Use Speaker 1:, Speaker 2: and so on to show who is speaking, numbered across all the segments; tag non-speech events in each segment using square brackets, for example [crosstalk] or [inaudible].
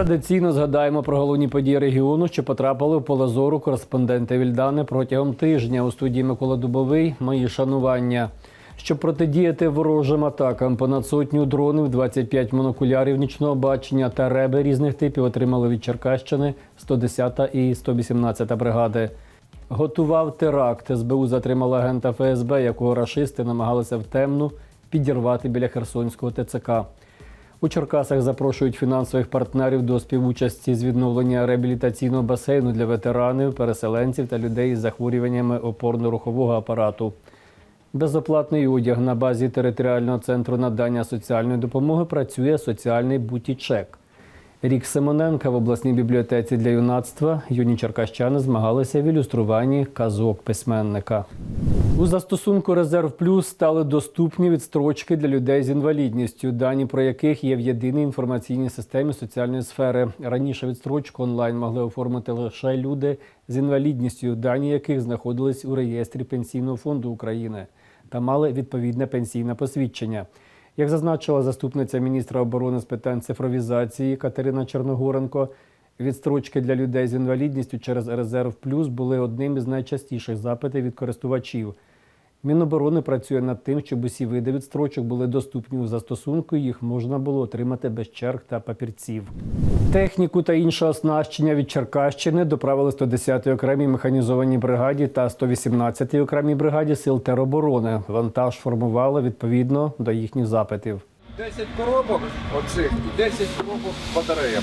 Speaker 1: Традиційно згадаємо про головні події регіону, що потрапили в поле зору кореспонденти Вільдани протягом тижня. У студії Микола Дубовий. Мої шанування. Щоб протидіяти ворожим атакам, понад сотню дронів, 25 монокулярів нічного бачення та реби різних типів отримали від Черкащини 110 і 118 бригади. Готував теракт. СБУ затримала агента ФСБ, якого рашисти намагалися втемну підірвати біля Херсонського ТЦК. У Черкасах запрошують фінансових партнерів до співучасті з відновлення реабілітаційного басейну для ветеранів, переселенців та людей із захворюваннями опорно-рухового апарату. Безоплатний одяг на базі територіального центру надання соціальної допомоги працює соціальний бутічек. Рік Симоненка в обласній бібліотеці для юнацтва юні черкащани змагалися в ілюструванні казок письменника. У застосунку Резерв Плюс стали доступні відстрочки для людей з інвалідністю, дані про яких є в єдиній інформаційній системі соціальної сфери. Раніше відстрочку онлайн могли оформити лише люди з інвалідністю, дані яких знаходились у реєстрі Пенсійного фонду України та мали відповідне пенсійне посвідчення. Як зазначила заступниця міністра оборони з питань цифровізації Катерина Черногоренко, відстрочки для людей з інвалідністю через Резерв Плюс були одним із найчастіших запитів від користувачів. Міноборони працює над тим, щоб усі види відстрочок були доступні у застосунку. і Їх можна було отримати без черг та папірців. Техніку та інше оснащення від Черкащини доправили 110-й окремій механізованій бригаді та 118-й окремій бригаді сил тероборони. Вантаж формували відповідно до їхніх запитів.
Speaker 2: 10 коробок оцих і 10 коробок батареям.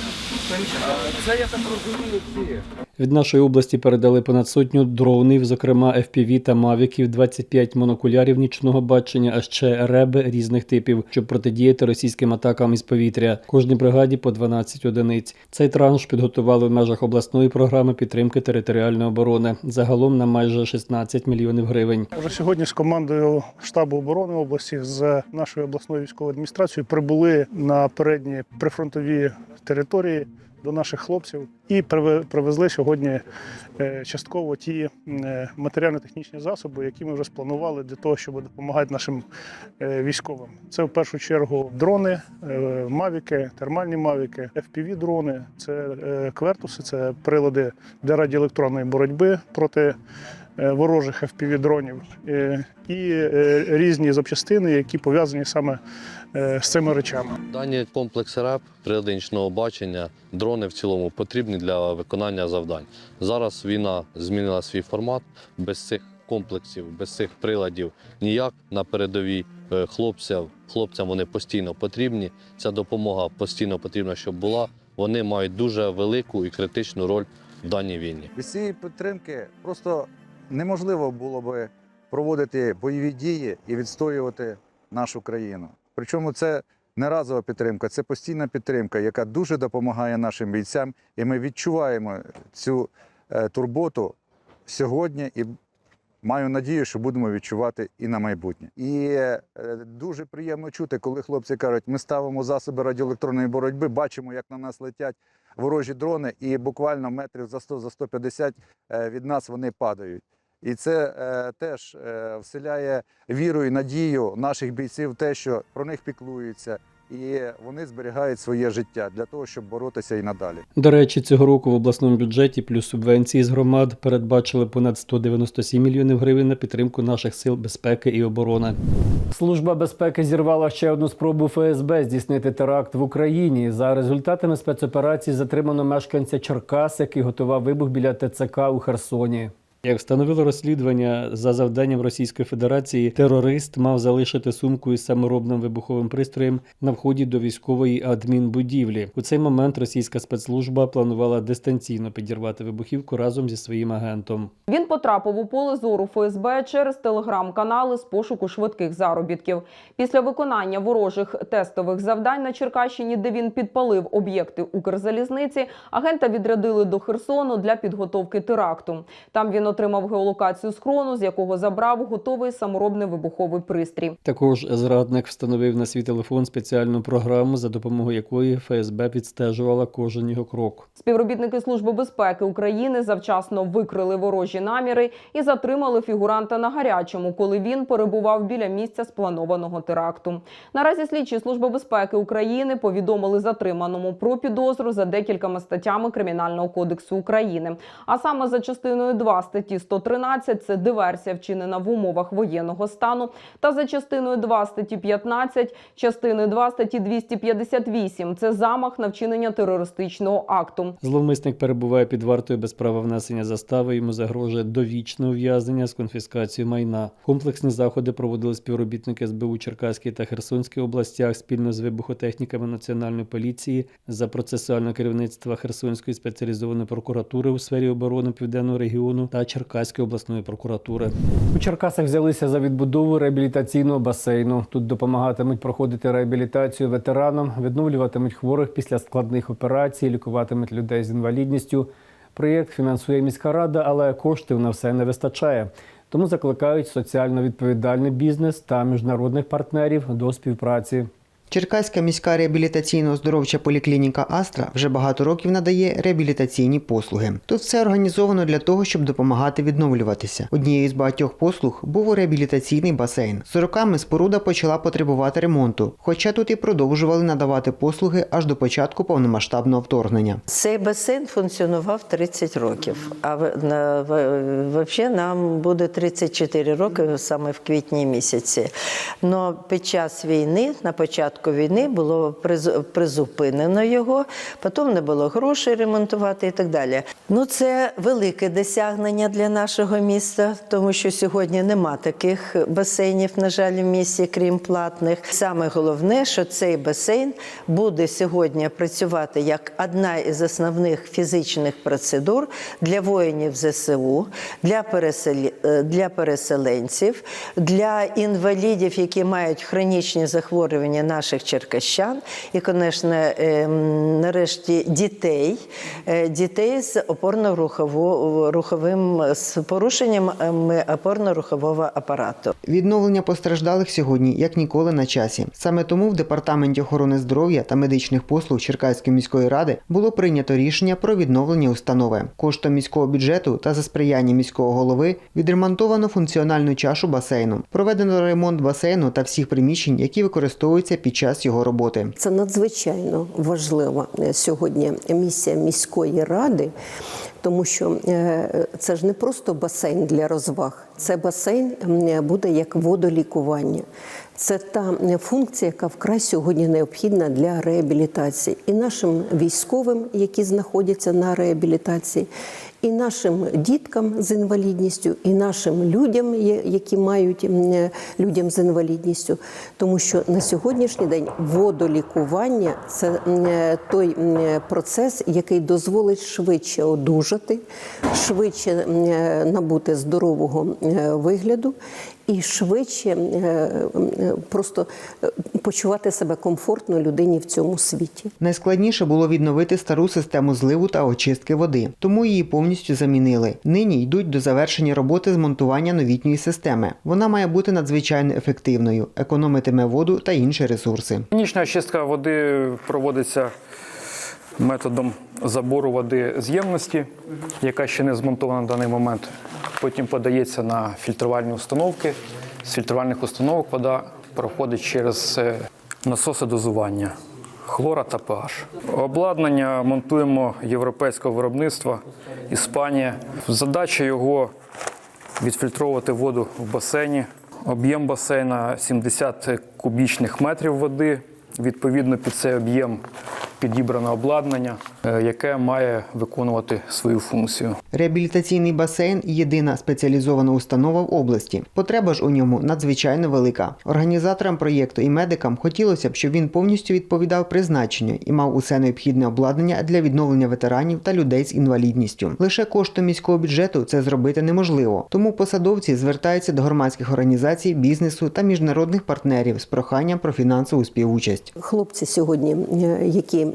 Speaker 2: Це я так розумію всі.
Speaker 1: Від нашої області передали понад сотню дронів, зокрема FPV та мавіків, 25 монокулярів нічного бачення, а ще реби різних типів, щоб протидіяти російським атакам із повітря. Кожній бригаді по 12 одиниць. Цей транш підготували в межах обласної програми підтримки територіальної оборони. Загалом на майже 16 мільйонів гривень.
Speaker 3: Вже сьогодні з командою штабу оборони області з нашою обласною військовою адміністрацією прибули на передні прифронтові території до наших хлопців і приве- привезли сьогодні е, частково ті е, матеріально-технічні засоби, які ми вже спланували для того, щоб допомагати нашим е, військовим. Це в першу чергу дрони, мавіки, термальні мавіки, fpv дрони, це квертуси, це прилади для радіоелектронної боротьби проти ворожих FPV-дронів е, і е, різні запчастини, які пов'язані саме е, з цими речами.
Speaker 4: Дані комплекси РЕП, прилади бачення, дрони в цілому потрібні для виконання завдань. Зараз війна змінила свій формат. Без цих комплексів, без цих приладів ніяк на передовій е, хлопцям, хлопцям вони постійно потрібні. Ця допомога постійно потрібна, щоб була. Вони мають дуже велику і критичну роль в даній війні.
Speaker 5: Без цієї підтримки просто неможливо було би проводити бойові дії і відстоювати нашу країну. Причому це не разова підтримка, це постійна підтримка, яка дуже допомагає нашим бійцям, і ми відчуваємо цю е, турботу сьогодні і. Маю надію, що будемо відчувати і на майбутнє. І е, дуже приємно чути, коли хлопці кажуть, ми ставимо засоби радіоелектронної боротьби, бачимо, як на нас летять ворожі дрони, і буквально метрів за 100 за 150 е, від нас вони падають. І це е, теж е, вселяє віру і надію наших бійців в те, що про них піклуються, і вони зберігають своє життя для того, щоб боротися і надалі.
Speaker 1: До речі, цього року в обласному бюджеті плюс субвенції з громад передбачили понад 197 мільйонів гривень на підтримку наших сил безпеки і оборони. Служба безпеки зірвала ще одну спробу ФСБ здійснити теракт в Україні. За результатами спецоперації затримано мешканця Черкас, який готував вибух біля ТЦК у Херсоні. Як встановило розслідування за завданням Російської Федерації, терорист мав залишити сумку із саморобним вибуховим пристроєм на вході до військової адмінбудівлі. У цей момент російська спецслужба планувала дистанційно підірвати вибухівку разом зі своїм агентом.
Speaker 6: Він потрапив у поле зору ФСБ через телеграм-канали з пошуку швидких заробітків. Після виконання ворожих тестових завдань на Черкащині, де він підпалив об'єкти Укрзалізниці, агента відрядили до Херсону для підготовки теракту. Там він отримав геолокацію схрону, з якого забрав готовий саморобний вибуховий пристрій.
Speaker 1: Також зрадник встановив на свій телефон спеціальну програму, за допомогою якої ФСБ відстежувала кожен його крок.
Speaker 6: Співробітники Служби безпеки України завчасно викрили ворожі наміри і затримали фігуранта на гарячому, коли він перебував біля місця спланованого теракту. Наразі слідчі Служби безпеки України повідомили затриманому про підозру за декількома статтями Кримінального кодексу України. А саме за частиною 2 статті 113 – це диверсія, вчинена в умовах воєнного стану, та за частиною 2 статті 15, частиною 2 статті 258 – це замах на вчинення терористичного акту.
Speaker 1: Зловмисник перебуває під вартою без права внесення застави. Йому загрожує довічне ув'язнення з конфіскацією майна. Комплексні заходи проводили співробітники СБУ Черкаській та Херсонській областях спільно з вибухотехніками Національної поліції за процесуального керівництва Херсонської спеціалізованої прокуратури у сфері оборони південного регіону та Черкаської обласної прокуратури. У Черкасах взялися за відбудову реабілітаційного басейну. Тут допомагатимуть проходити реабілітацію ветеранам, відновлюватимуть хворих після складних операцій, лікуватимуть людей з інвалідністю. Проєкт фінансує міська рада, але коштів на все не вистачає. Тому закликають соціально відповідальний бізнес та міжнародних партнерів до співпраці.
Speaker 7: Черкаська міська реабілітаційно-оздоровча поліклініка Астра вже багато років надає реабілітаційні послуги. Тут все організовано для того, щоб допомагати відновлюватися. Однією з багатьох послуг був реабілітаційний басейн. З роками споруда почала потребувати ремонту, хоча тут і продовжували надавати послуги аж до початку повномасштабного вторгнення.
Speaker 8: Цей басейн функціонував 30 років. А взагалі нам буде 34 роки саме в квітні місяці. Но під час війни, на початку війни, було призупинено його, потім не було грошей ремонтувати і так далі. Ну, це велике досягнення для нашого міста, тому що сьогодні нема таких басейнів, на жаль, в місті, крім платних. Саме головне, що цей басейн буде сьогодні працювати як одна із основних фізичних процедур для воїнів ЗСУ, для, переселі... е, для переселенців, для інвалідів, які мають хронічні захворювання наших черкащан, і, звісно, ем, нарешті дітей, е, дітей з опорно-руховим з порушенням ем, опорно-рухового апарату.
Speaker 7: Відновлення постраждалих сьогодні як ніколи на часі. Саме тому в департаменті охорони здоров'я та медичних послуг Черкаської міської ради було прийнято рішення про відновлення установи. Коштом міського бюджету та за сприяння міського голови відремонтовано функціональну чашу басейну. Проведено ремонт басейну та всіх приміщень, які використовуються під час його роботи.
Speaker 9: Це надзвичайно важлива е, сьогодні місія міської ради, тому що е, це ж не просто басейн для розваг, це басейн буде як водолікування. Це та функція, яка вкрай сьогодні необхідна для реабілітації і нашим військовим, які знаходяться на реабілітації, і нашим діткам з інвалідністю, і нашим людям, які мають людям з інвалідністю, тому що на сьогоднішній день водолікування це той процес, який дозволить швидше одужати, швидше набути здорового вигляду. І швидше е, е, просто е, почувати себе комфортно людині в цьому світі.
Speaker 7: Найскладніше було відновити стару систему зливу та очистки води, тому її повністю замінили. Нині йдуть до завершення роботи з монтування новітньої системи. Вона має бути надзвичайно ефективною, економитиме воду та інші ресурси.
Speaker 10: Технічна очистка води проводиться методом забору води з ємності, яка ще не змонтована на даний момент. Потім подається на фільтрувальні установки. З фільтрувальних установок вода проходить через е, насоси дозування хлора та pH. Обладнання монтуємо європейського виробництва Іспанія. Задача його відфільтровувати воду в басейні. Об'єм басейна 70 кубічних метрів води. Відповідно, під цей об'єм підібране обладнання, е, яке має виконувати свою функцію.
Speaker 7: Реабілітаційний басейн єдина спеціалізована установа в області. Потреба ж у ньому надзвичайно велика. Організаторам проєкту і медикам хотілося б, щоб він повністю відповідав призначенню і мав усе необхідне обладнання для відновлення ветеранів та людей з інвалідністю. Лише коштом міського бюджету це зробити неможливо. Тому посадовці звертаються до громадських організацій, бізнесу та міжнародних партнерів з проханням про фінансову співучасть.
Speaker 9: Хлопці сьогодні, е,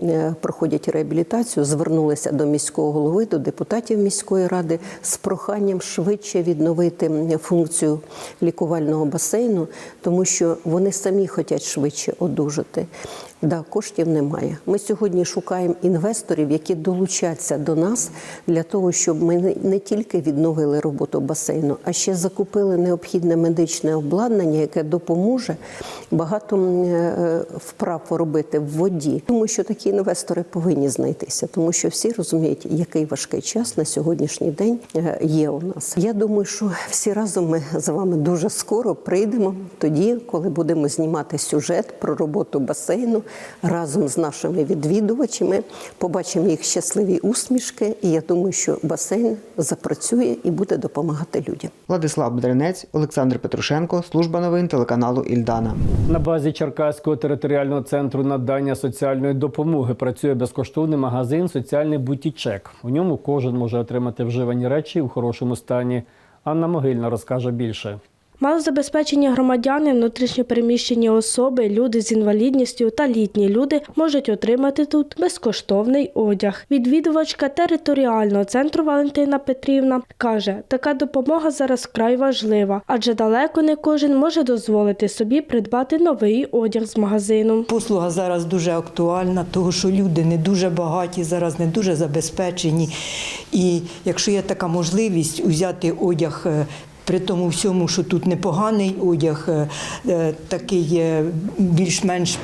Speaker 9: е, проходять реабілітацію, звернулися до міського голови, до депутатів міської ради з проханням швидше відновити функцію лікувального басейну, тому що вони самі хочуть швидше одужати. Да, коштів немає. Ми сьогодні шукаємо інвесторів, які долучаться до нас для того, щоб ми не- тільки відновили роботу басейну, а ще закупили необхідне медичне обладнання, яке допоможе багато е, вправ робити в воді. Тому що такі інвестори повинні знайтися, тому що всі розуміють, який важкий час на сьогоднішній день е, є у нас. Я думаю, що всі разом ми з вами дуже скоро прийдемо тоді, коли будемо знімати сюжет про роботу басейну разом з нашими відвідувачами. Побачимо їх щасливі усмішки, і я думаю, що басейн запрацює і буде допомагати людям.
Speaker 7: Владислав Бедренець, Олександр Петрушенко, служба новин телеканалу Ільдана.
Speaker 1: На базі Черкаського територіального центру надання соціальної допомоги працює безкоштовний магазин Соціальний бутічек. У ньому кожен може отримати вживані речі у хорошому стані. Анна Могильна розкаже більше.
Speaker 11: Малозабезпечені громадяни, внутрішньопереміщені особи, люди з інвалідністю та літні люди можуть отримати тут безкоштовний одяг. Відвідувачка територіального центру Валентина Петрівна каже, така допомога зараз вкрай важлива, адже далеко не кожен може дозволити собі придбати новий одяг з магазину.
Speaker 12: Послуга зараз дуже актуальна, тому що люди не дуже багаті, зараз не дуже забезпечені. І якщо є така можливість взяти одяг. При тому всьому, що тут непоганий одяг, е, е, такий е, більш-менш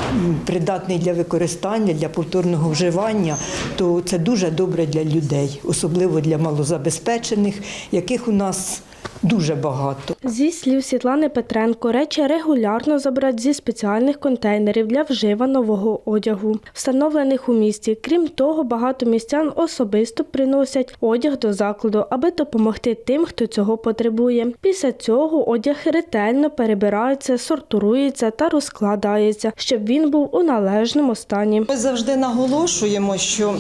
Speaker 12: придатний для використання, для повторного вживання, то це дуже добре для людей, особливо для малозабезпечених, яких у нас дуже багато.
Speaker 11: Зі слів Світлани Петренко, речі регулярно забирають зі спеціальних контейнерів для вжива нового одягу, встановлених у місті. Крім того, багато містян особисто приносять одяг до закладу, аби допомогти тим, хто цього потребує. Після цього одяг ретельно перебирається, сортується та розкладається, щоб він був у належному стані.
Speaker 13: Ми завжди наголошуємо, що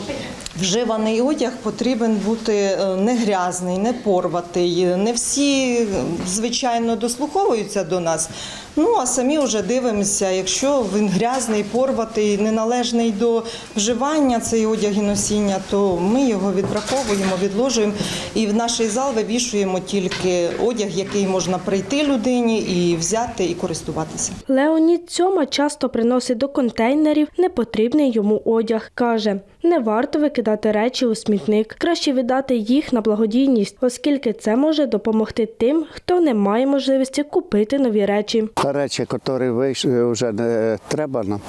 Speaker 13: вживаний одяг потрібен бути е, не грязний, не порватий. Не всі, звичайно, дослуховуються до нас. Ну а самі вже дивимося, якщо він грязний, порватий, неналежний до вживання цей одяг і носіння, то ми його відбраковуємо, відложуємо і в наш зал вивішуємо тільки одяг, який можна прийти людині і взяти і користуватися.
Speaker 11: Леонід Цьома часто приносить до контейнерів непотрібний йому одяг. Каже, не варто викидати речі у смітник, краще віддати їх на благодійність, оскільки це може допомогти тим, хто не має можливості купити нові речі.
Speaker 14: Речі, які вийшли, вже не треба нам,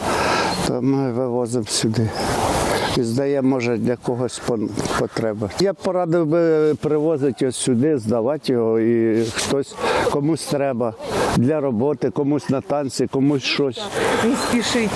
Speaker 14: то ми вивозимо сюди. І здаємо, може, для когось потреба. Я б порадив би привозити його сюди, здавати його, і хтось комусь треба для роботи, комусь на танці, комусь щось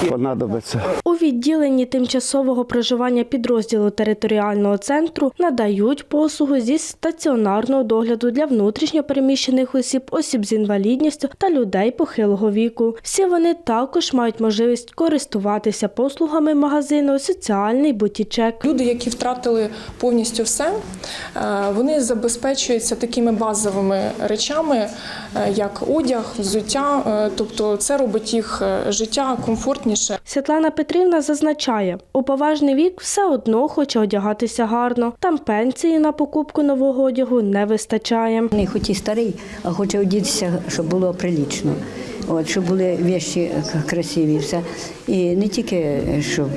Speaker 14: понадобиться.
Speaker 11: У відділенні тимчасового проживання підрозділу територіального центру надають послугу зі стаціонарного догляду для внутрішньопереміщених осіб, осіб з інвалідністю та людей похилого віку. Всі вони також мають можливість користуватися послугами магазину соціальний бутічек.
Speaker 15: Люди, які втратили повністю все, е, вони забезпечуються такими базовими речами, е, як одяг, взуття. Е, Тобто це робить їх життя комфортніше.
Speaker 11: Світлана Петрівна зазначає, у поважний вік все одно хоче одягатися гарно. Там пенсії на покупку нового одягу не вистачає.
Speaker 16: Не хоч і старий, а хоче одягатися, щоб було прилічно. От, щоб були віші красиві, все. І не тільки щоб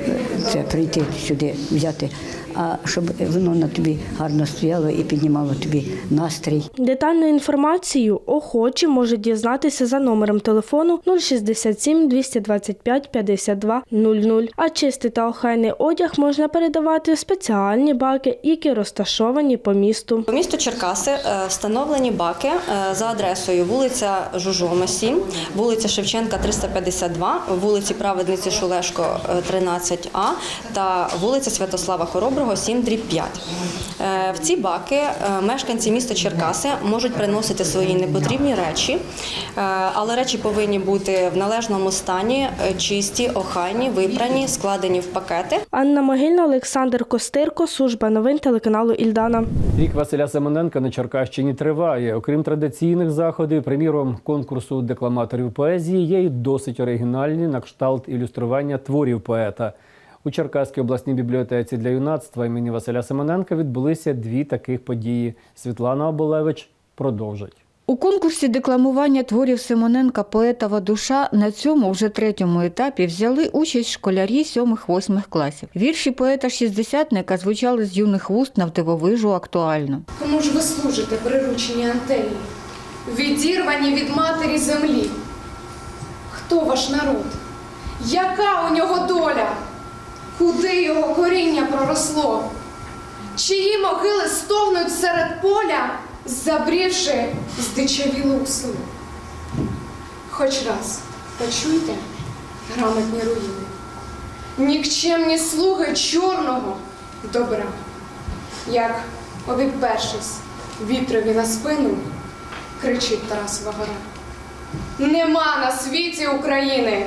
Speaker 16: це прийти сюди, взяти, а щоб воно на тобі гарно стояло і піднімало тобі настрій.
Speaker 11: Детальну інформацію охочі можуть дізнатися за номером телефону 067 225 52 00. А чистий та охайний одяг можна передавати в спеціальні баки, які розташовані по місту.
Speaker 17: У місто Черкаси е, встановлені баки е, за адресою вулиця Жужома, 7, вулиця Шевченка, 352, вулиці Праведниці Шулешко, е, 13А та вулиця Святослава Хороброго, 7, дріб 5. Е, В ці баки е, мешканці міста Черкаси можуть приносити свої непотрібні речі, е, але речі повинні бути в належному стані, е, чисті, охайні, випрані, складені в пакети.
Speaker 11: Анна Могильна, Олександр Костирко, служба новин телеканалу Ільдана.
Speaker 1: Рік Василя Семененка на Черкащині триває. Окрім традиційних заходів, приміром конкурсу декламаторів поезії, є й досить оригінальні на кшталт ілюстрування творів поета. У Черкаській обласній бібліотеці для юнацтва імені Василя Семененка відбулися дві таких події. Світлана Оболевич продовжить.
Speaker 18: У конкурсі декламування творів Симоненка Поетова душа на цьому вже третьому етапі взяли участь школярі 7-8 класів. Вірші поета шістдесятника звучали з юних вуст навдивовижу актуально.
Speaker 19: Кому ж ви служите, приручені антилії, відірвані від матері землі? Хто ваш народ? Яка у нього доля? Куди його коріння проросло? Чиї могили стогнуть серед поля, забрівши здичавілу село? Хоч раз почуйте грамотні руїни, нікчемні слуги чорного добра як обіпершись вітрові на спину, кричить Тарас Вагора. Нема на світі України,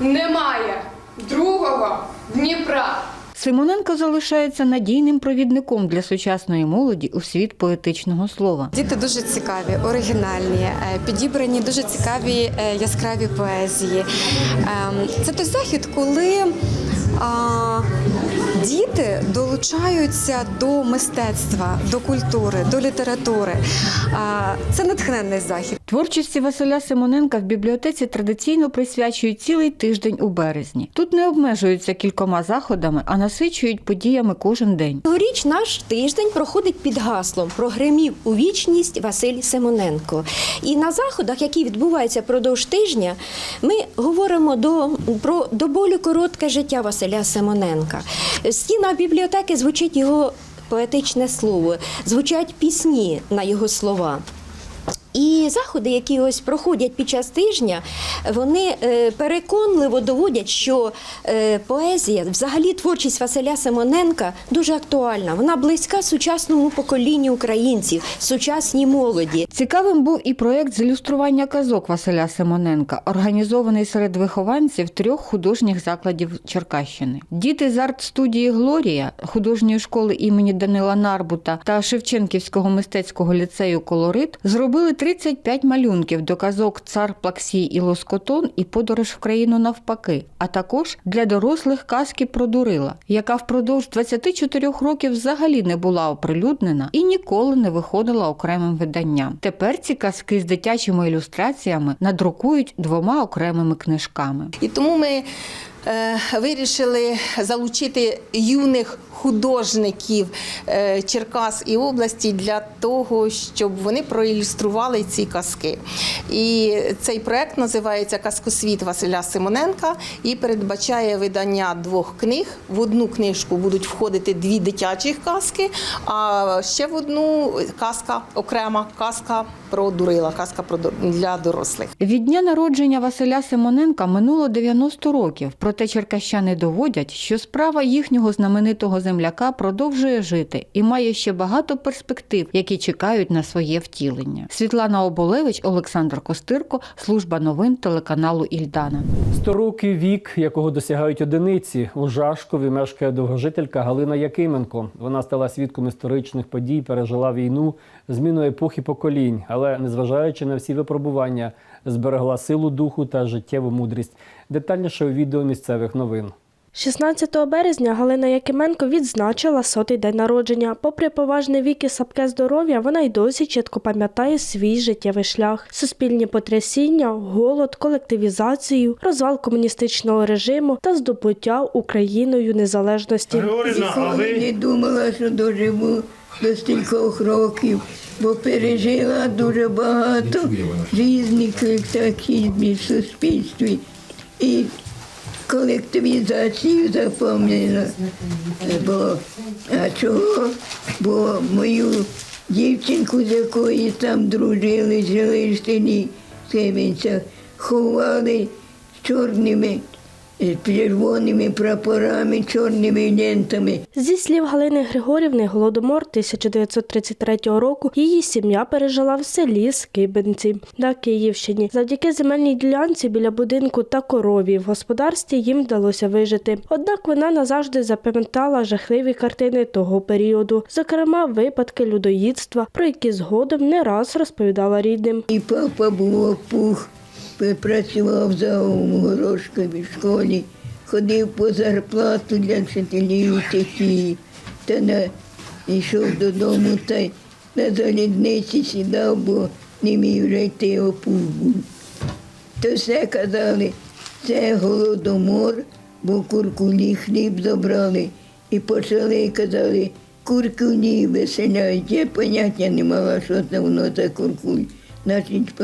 Speaker 19: немає другого Дніпра.
Speaker 18: Симоненко залишається надійним провідником для сучасної молоді у світ поетичного слова.
Speaker 20: Діти дуже цікаві, оригінальні, е, підібрані дуже цікаві е, яскраві поезії. Ем, Це той захід, коли діти долучаються до мистецтва, до культури, до літератури. А, Це натхненний захід.
Speaker 18: Творчості Василя Симоненка в бібліотеці традиційно присвячують цілий тиждень у березні. Тут не обмежуються кількома заходами, а насичують подіями кожен день.
Speaker 21: Цьогоріч наш тиждень проходить під гаслом Прогремів у вічність Василь Семененко. І на заходах, які відбуваються продовж тижня, ми говоримо до, про до болю коротке життя Василя Семененка. В стінах бібліотеки звучить його поетичне слово, звучать пісні на його слова. І заходи, які ось проходять під час тижня, вони е, переконливо доводять, що е, поезія, взагалі творчість Василя Симоненка дуже актуальна. Вона близька сучасному поколінню українців, сучасній молоді.
Speaker 18: Цікавим був і проєкт з ілюстрування казок Василя Симоненка, організований серед вихованців трьох художніх закладів Черкащини. Діти з арт-студії Глорія, художньої школи імені Данила Нарбута та Шевченківського мистецького ліцею Колорит зробили 35 малюнків до казок Цар Плаксій і Лоскотон і Подорож в країну навпаки, а також для дорослих казки про Дурила, яка впродовж 24 років взагалі не була оприлюднена і ніколи не виходила окремим виданням. Тепер ці казки з дитячими ілюстраціями надрукують двома окремими книжками.
Speaker 22: І тому ми вирішили залучити юних художників е, Черкас і області для того, щоб вони проілюстрували ці казки. І цей проект називається Казкосвіт Василя Симоненка і передбачає видання двох книг. В одну книжку будуть входити дві дитячих казки, а ще в одну казка окрема казка про дурила, казка про для дорослих.
Speaker 18: Від дня народження Василя Симоненка минуло 90 років, проте черкащани доводять, що справа їхнього знаменитого земляка продовжує жити і має ще багато перспектив, які чекають на своє втілення. Світлана Оболевич, Олександр Костирко, служба новин телеканалу Ільдана.
Speaker 1: Сто років вік, якого досягають одиниці. У Жашкові мешкає довгожителька Галина Якименко. Вона стала свідком історичних подій, пережила війну, зміну епохи поколінь, але незважаючи на всі випробування, зберегла силу духу та життєву мудрість. Детальніше у відео місцевих новин.
Speaker 11: 16 березня Галина Якименко відзначила сотий день народження. Попри поважний вік і сапке здоров'я, вона й досі чітко пам'ятає свій життєвий шлях, суспільні потрясіння, голод, колективізацію, розвал комуністичного режиму та здобуття Україною незалежності.
Speaker 23: Ніколи не думала, що доживу до стількох років, бо пережила дуже багато різних колективізмів в суспільстві. І колективізацію запам'ятала. Бо, а чого? Бо мою дівчинку, з якою там дружили, жили в селі Семенцях, ховали з чорними, червоними прапорами, чорними лентами.
Speaker 11: Зі слів Галини Григорівни, голодомор 1933 року її сім'я пережила в селі Скибенці на Київщині. Завдяки земельній ділянці біля будинку та корові в господарстві їм вдалося вижити. Однак вона назавжди запам'ятала жахливі картини того періоду, зокрема випадки людоїдства, про які згодом не раз розповідала рідним.
Speaker 23: І папа був опух, працював за горошками в школі, ходив по зарплату для вчителів такі, та на, йшов додому та на залізниці сідав, бо не міг вже йти опух. То все казали, це голодомор, бо куркулі хліб забрали і почали казали, куркулі виселяють. Я поняття не мала, що це воно за куркуль. Значить,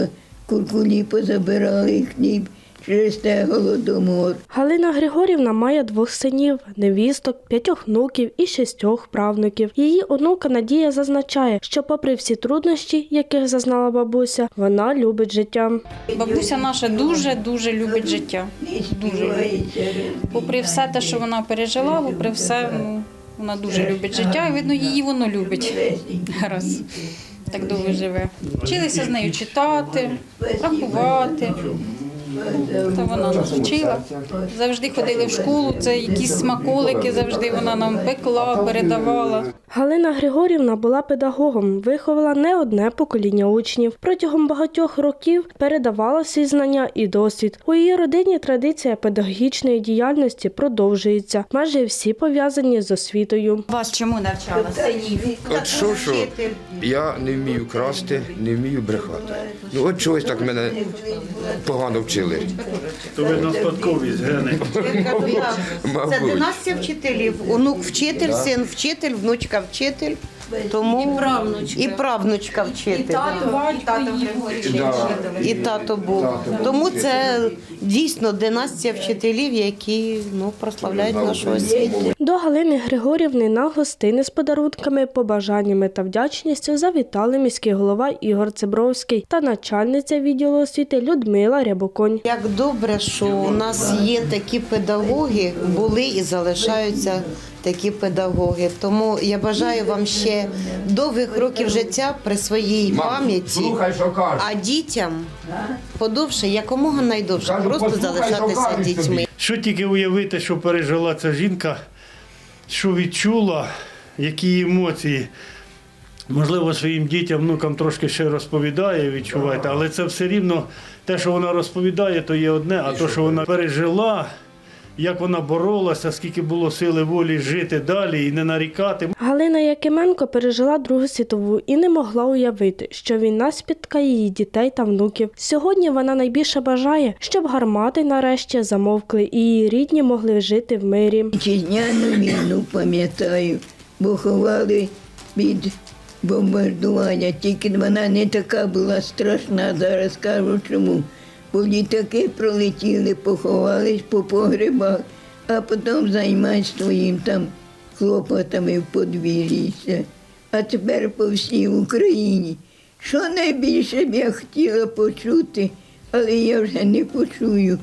Speaker 23: куркулі позабирали хліб через те голодомор.
Speaker 11: Галина Григорівна має двох синів, невісток, п'ятьох внуків і шістьох правнуків. Її онука Надія зазначає, що, попри всі труднощі, яких зазнала бабуся, вона любить життя.
Speaker 24: Бабуся наша дуже дуже любить життя. Дуже любить. Попри все те, що вона пережила, попри все, ну вона дуже любить життя, і видно, її воно любить. Раз так довго живе. Вчилися з нею читати, рахувати. Та вона нас вчила. Завжди ходили в школу, це якісь смаколики завжди вона нам пекла, передавала.
Speaker 11: Галина Григорівна була педагогом, виховала не одне покоління учнів. Протягом багатьох років передавала свої знання і досвід. У її родині традиція педагогічної діяльності продовжується. Майже всі пов'язані з освітою.
Speaker 24: Вас чому навчала?
Speaker 25: От що, що я не вмію красти, не вмію брехати. Ну от чогось так мене погано вчили.
Speaker 26: То видно спадковість, гени.
Speaker 27: Це династія вчителів. Онук вчитель, син вчитель, внучка вчитель. Тому... І правнучка. І правнучка вчитель.
Speaker 25: Да.
Speaker 27: І тато був. Тому це дійсно династія вчителів, які ну, прославляють нашу освіту.
Speaker 11: До Галини Григорівни на гостини з подарунками, побажаннями та вдячністю завітали міський голова Ігор Цибровський та начальниця відділу освіти Людмила Рябоконь.
Speaker 27: Як добре, що у нас є такі педагоги, були і залишаються такі педагоги. Тому я бажаю вам ще довгих років життя при своїй пам'яті,
Speaker 25: слухай, що кажеш.
Speaker 27: а дітям подовше, якомога найдовше, просто
Speaker 25: послухай, що
Speaker 27: залишатися
Speaker 25: кажуть
Speaker 27: дітьми.
Speaker 26: Що тільки уявити, що пережила ця жінка, що відчула, які емоції. Можливо, своїм дітям, внукам трошки ще розповідає, відчуваєте, але це все рівно те, що вона розповідає, то є одне, а те, що вона пережила, як вона боролася, скільки було сили волі жити далі і не нарікати.
Speaker 11: Галина Якименко пережила Другу світову і не могла уявити, що війна спіткає її дітей та внуків. Сьогодні вона найбільше бажає, щоб гармати нарешті замовкли і її рідні могли жити в мирі.
Speaker 23: Вітчизняну війну пам'ятаю, бо ховали від бомбардування. Тільки вона не така була страшна. Зараз кажу чому. Бо літаки пролетіли, поховались по погребах, а потім займають своїм там хлопотами в подвір'ї. А тепер по всій Україні. Що найбільше б я хотіла почути, але я вже не почую,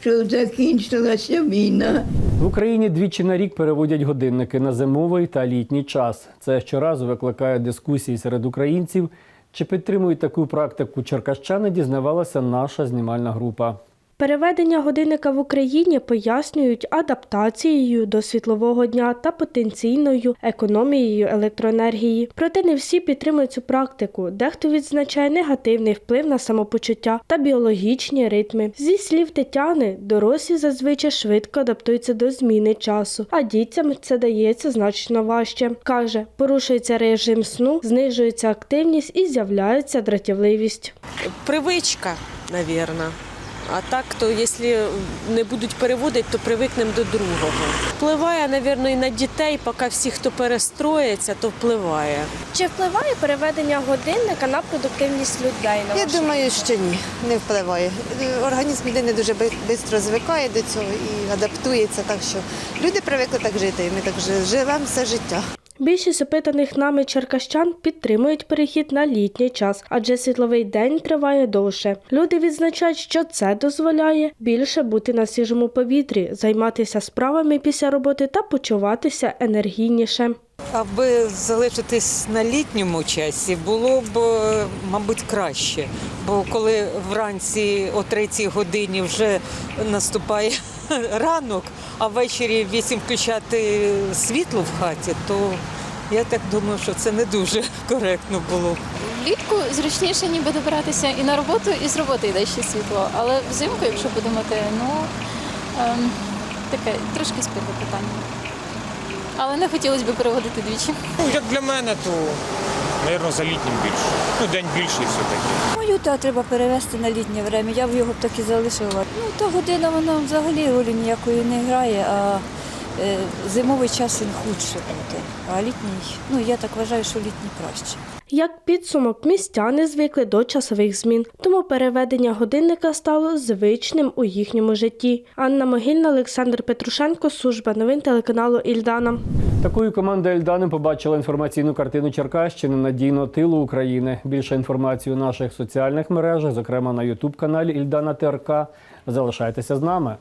Speaker 23: що закінчилася війна.
Speaker 1: В Україні двічі на рік переводять годинники на зимовий та літній час. Це щоразу викликає дискусії серед українців. Чи підтримують таку практику черкащани, дізнавалася наша знімальна група.
Speaker 11: Переведення годинника в Україні пояснюють адаптацією до світлового дня та потенційною економією електроенергії. Проте не всі підтримують цю практику. Дехто відзначає негативний вплив на самопочуття та біологічні ритми. Зі слів Тетяни, дорослі зазвичай швидко адаптуються до зміни часу, а дітям це дається значно важче. Каже, порушується режим сну, знижується активність і з'являється дратівливість.
Speaker 28: Привичка, мабуть. А так, то якщо не будуть переводити, то привикнемо до другого. Впливає, мабуть, і на дітей, поки всі, хто перестроїться, то впливає.
Speaker 11: Чи впливає переведення годинника на продуктивність людей? На
Speaker 29: Я думаю, що ні, не впливає. Організм людини дуже швидко звикає до цього і адаптується, так що люди привикли так жити, і ми так живемо все життя.
Speaker 11: Більшість опитаних нами черкащан підтримують перехід на літній час, адже світловий день триває довше. Люди відзначають, що це дозволяє більше бути на свіжому повітрі, займатися справами після роботи та почуватися енергійніше.
Speaker 30: Аби залишитись на літньому часі, було б, е, мабуть, краще. Бо коли вранці о третій годині вже наступає [laughs] ранок, а ввечері вісім 8 включати світло в хаті, то я так думаю, що це не дуже [laughs] коректно було.
Speaker 31: Влітку зручніше ніби добиратися і на роботу, і з роботи йде ще світло. Але взимку, якщо подумати, ну ем, таке трошки спірне питання. Але не хотілося б переводити двічі.
Speaker 32: Ну, як для мене, то, мабуть, за літнім більше. Ну, день більший все-таки.
Speaker 33: Мою та треба перевести на літнє время. Я б його б так і залишила. Ну, та година вона взагалі ролі ніякої не грає, а е, зимовий час він худше буде. А літній, ну я так вважаю, що літній краще.
Speaker 11: Як підсумок, містяни звикли до часових змін, тому переведення годинника стало звичним у їхньому житті. Анна Могильна, Олександр Петрушенко, служба новин телеканалу Ільдана.
Speaker 1: Такою команда Ельдани побачила інформаційну картину Черкащини надійно тилу України. Більше інформації у наших соціальних мережах, зокрема на Ютуб каналі Ільдана ТРК. Залишайтеся з нами.